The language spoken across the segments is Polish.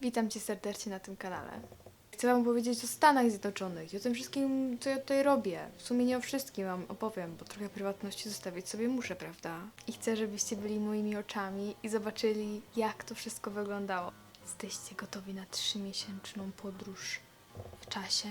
Witam Cię serdecznie na tym kanale. Chcę Wam powiedzieć o Stanach Zjednoczonych i o tym wszystkim, co ja tutaj robię. W sumie nie o wszystkim Wam opowiem, bo trochę prywatności zostawić sobie muszę, prawda? I chcę, żebyście byli moimi oczami i zobaczyli, jak to wszystko wyglądało. Jesteście gotowi na trzymiesięczną podróż w czasie?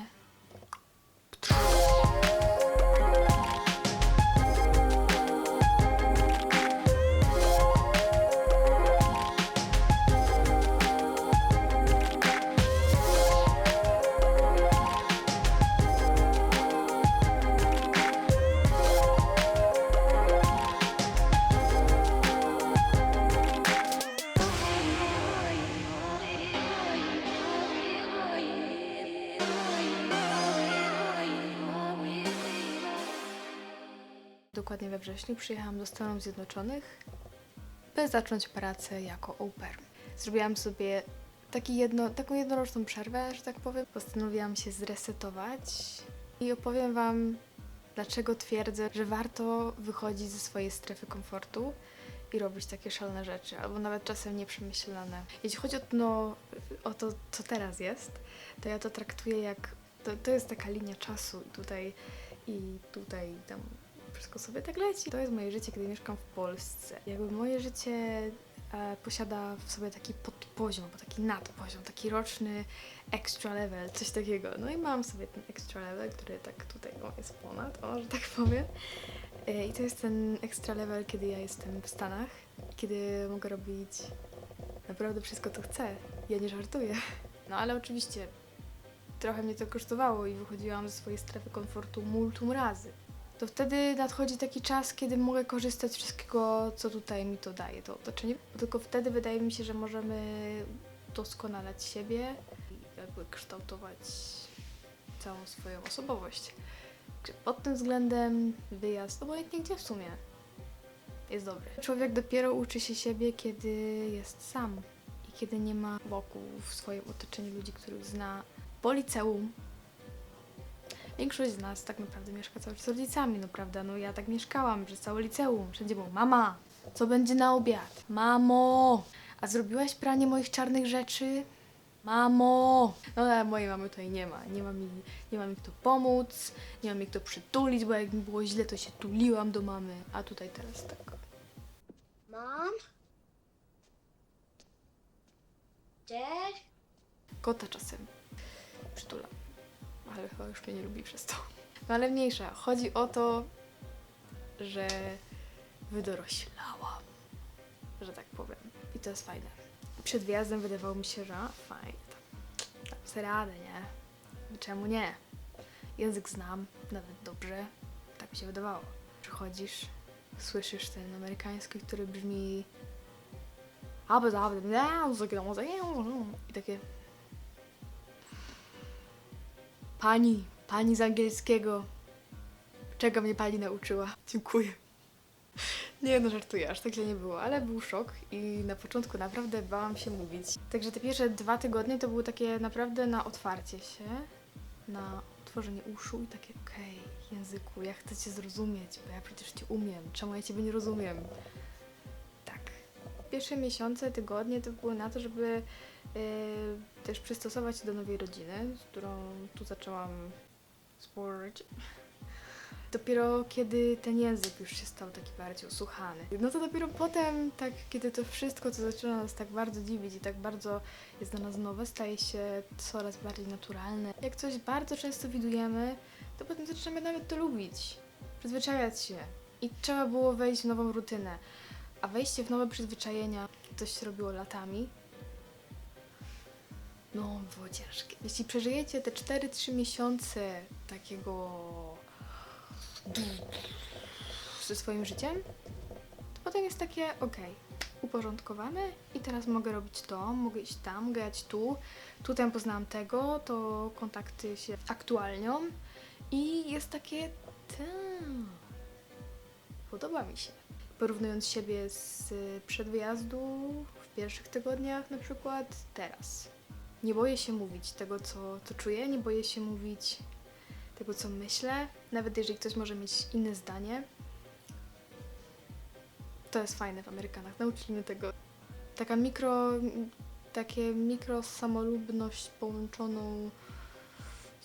Dokładnie we wrześniu przyjechałam do Stanów Zjednoczonych, by zacząć pracę jako au pair. Zrobiłam sobie taki jedno, taką jednoroczną przerwę, że tak powiem. Postanowiłam się zresetować i opowiem Wam, dlaczego twierdzę, że warto wychodzić ze swojej strefy komfortu i robić takie szalone rzeczy, albo nawet czasem nieprzemyślane. Jeśli chodzi o, no, o to, co teraz jest, to ja to traktuję jak. To, to jest taka linia czasu i tutaj i tutaj tam wszystko sobie tak leci. To jest moje życie, kiedy mieszkam w Polsce. Jakby moje życie e, posiada w sobie taki podpoziom, albo taki nadpoziom, taki roczny extra level, coś takiego. No i mam sobie ten extra level, który tak tutaj o, jest ponad, o, że tak powiem. E, I to jest ten extra level, kiedy ja jestem w Stanach, kiedy mogę robić naprawdę wszystko, co chcę. Ja nie żartuję. No ale oczywiście trochę mnie to kosztowało i wychodziłam ze swojej strefy komfortu multum razy. To wtedy nadchodzi taki czas, kiedy mogę korzystać z wszystkiego, co tutaj mi to daje, to otoczenie. Tylko wtedy wydaje mi się, że możemy doskonalać siebie i jakby kształtować całą swoją osobowość. Pod tym względem wyjazd, obojętnie gdzie w sumie, jest dobry. Człowiek dopiero uczy się siebie, kiedy jest sam i kiedy nie ma wokół w swoim otoczeniu ludzi, których zna. Po liceum Większość z nas tak naprawdę mieszka cały czas z rodzicami, no prawda? No ja tak mieszkałam przez całe liceum. Wszędzie było mama, co będzie na obiad? Mamo, a zrobiłaś pranie moich czarnych rzeczy? Mamo! No ale mojej mamy tutaj nie ma. Nie ma, mi, nie ma mi kto pomóc, nie ma mi kto przytulić, bo jak mi było źle, to się tuliłam do mamy. A tutaj teraz tak. Mom? Dad? Kota czasem przytulam. Ale chyba już mnie nie lubi przez to. No ale mniejsza. Chodzi o to, że wydoroślałam. Że tak powiem. I to jest fajne. Przed wyjazdem wydawało mi się, że fajnie, tam, sobie radę, nie? Czemu nie? Język znam, nawet dobrze. Tak mi się wydawało. Przychodzisz, słyszysz ten amerykański, który brzmi i takie Pani, pani z angielskiego. Czego mnie pani nauczyła? Dziękuję. Nie no, żartuję, aż tak źle nie było, ale był szok i na początku naprawdę bałam się mówić. Także te pierwsze dwa tygodnie to były takie naprawdę na otwarcie się, na otworzenie uszu i takie okej, języku, ja chcę cię zrozumieć, bo ja przecież cię umiem, czemu ja ciebie nie rozumiem? Tak. Pierwsze miesiące, tygodnie to były na to, żeby też przystosować się do nowej rodziny, z którą tu zaczęłam współżyć. Dopiero kiedy ten język już się stał taki bardziej usłuchany. No to dopiero potem, tak, kiedy to wszystko, co zaczyna nas tak bardzo dziwić i tak bardzo jest dla nas nowe, staje się coraz bardziej naturalne. Jak coś bardzo często widujemy, to potem zaczynamy nawet to lubić, przyzwyczajać się. I trzeba było wejść w nową rutynę. A wejście w nowe przyzwyczajenia, coś się robiło latami, no, było ciężkie. Jeśli przeżyjecie te 4-3 miesiące takiego ze swoim życiem, to potem jest takie okej, uporządkowane i teraz mogę robić to, mogę iść tam, jechać tu, tutaj poznałam tego, to kontakty się aktualnią i jest takie "Ta, podoba mi się. Porównując siebie z przed wyjazdu w pierwszych tygodniach na przykład teraz. Nie boję się mówić tego, co, co czuję, nie boję się mówić tego, co myślę, nawet jeżeli ktoś może mieć inne zdanie. To jest fajne w Amerykanach. Nauczyli mnie tego. Taka mikro, takie mikrosamolubność połączoną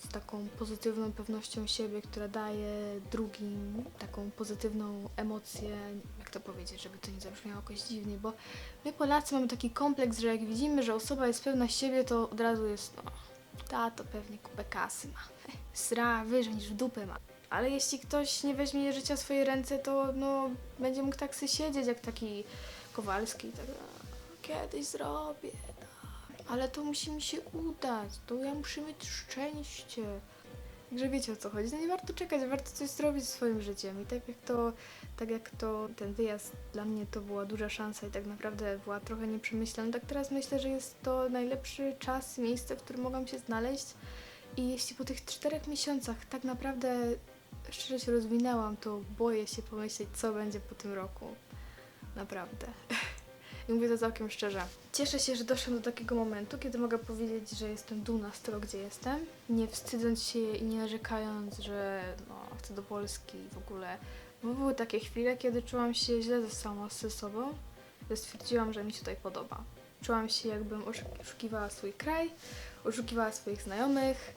z taką pozytywną pewnością siebie, która daje drugim taką pozytywną emocję, jak to powiedzieć, żeby to nie zabrzmiało jakoś dziwnie, bo my Polacy mamy taki kompleks, że jak widzimy, że osoba jest pewna siebie, to od razu jest, no, ta to pewnie kupę kasy ma, sra wyżej niż w dupę ma. Ale jeśli ktoś nie weźmie życia w swoje ręce, to no, będzie mógł tak sobie siedzieć jak taki Kowalski, tak, "A, kiedyś zrobię. Ale to musi mi się udać, to ja muszę mieć szczęście. Także wiecie o co chodzi, no nie warto czekać, warto coś zrobić z swoim życiem i tak jak to, tak jak to ten wyjazd dla mnie to była duża szansa i tak naprawdę była trochę nieprzemyślana, tak teraz myślę, że jest to najlepszy czas, miejsce, w którym mogłam się znaleźć i jeśli po tych czterech miesiącach tak naprawdę szczerze się rozwinęłam, to boję się pomyśleć, co będzie po tym roku. Naprawdę. I mówię to całkiem szczerze. Cieszę się, że doszłam do takiego momentu, kiedy mogę powiedzieć, że jestem dumna z tego, gdzie jestem. Nie wstydząc się i nie narzekając, że no, chcę do Polski w ogóle. Bo były takie chwile, kiedy czułam się źle ze sama ze sobą, że stwierdziłam, że mi się tutaj podoba. Czułam się, jakbym oszuk- oszukiwała swój kraj, oszukiwała swoich znajomych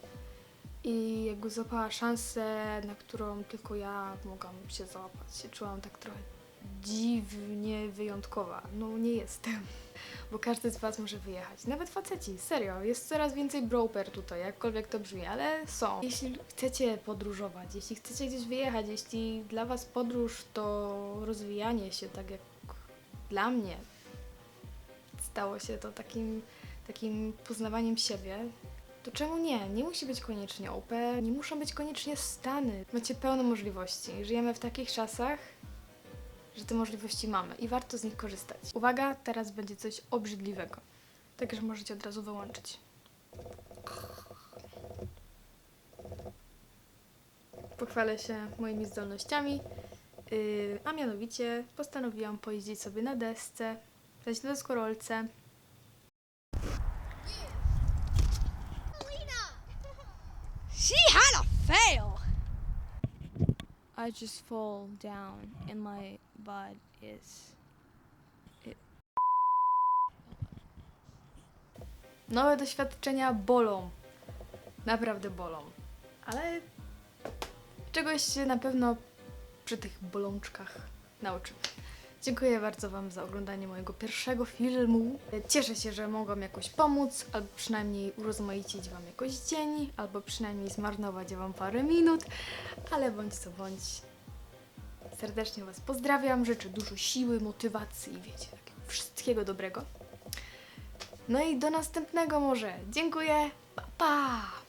i jakby złapała szansę, na którą tylko ja mogłam się załapać. Czułam tak trochę dziwnie wyjątkowa. No nie jestem, bo każdy z Was może wyjechać. Nawet faceci, serio. Jest coraz więcej broper tutaj, jakkolwiek to brzmi, ale są. Jeśli chcecie podróżować, jeśli chcecie gdzieś wyjechać, jeśli dla Was podróż to rozwijanie się, tak jak dla mnie stało się to takim, takim poznawaniem siebie, to czemu nie? Nie musi być koniecznie OP, nie muszą być koniecznie Stany. Macie pełno możliwości. Żyjemy w takich czasach, że te możliwości mamy i warto z nich korzystać. Uwaga, teraz będzie coś obrzydliwego. Także możecie od razu wyłączyć. Pochwalę się moimi zdolnościami, yy, a mianowicie postanowiłam pojeździć sobie na desce, dać na deskorolce. She had a fail. I just fall down and my butt is Nowe doświadczenia bolą. Naprawdę bolą. Ale czegoś się na pewno przy tych bolączkach nauczę. Dziękuję bardzo Wam za oglądanie mojego pierwszego filmu. Cieszę się, że mogłam jakoś pomóc, albo przynajmniej urozmaicić Wam jakoś dzień, albo przynajmniej zmarnować Wam parę minut, ale bądź co bądź. Serdecznie Was pozdrawiam, życzę dużo siły, motywacji i wiecie, takiego wszystkiego dobrego. No i do następnego może. Dziękuję. Pa, pa!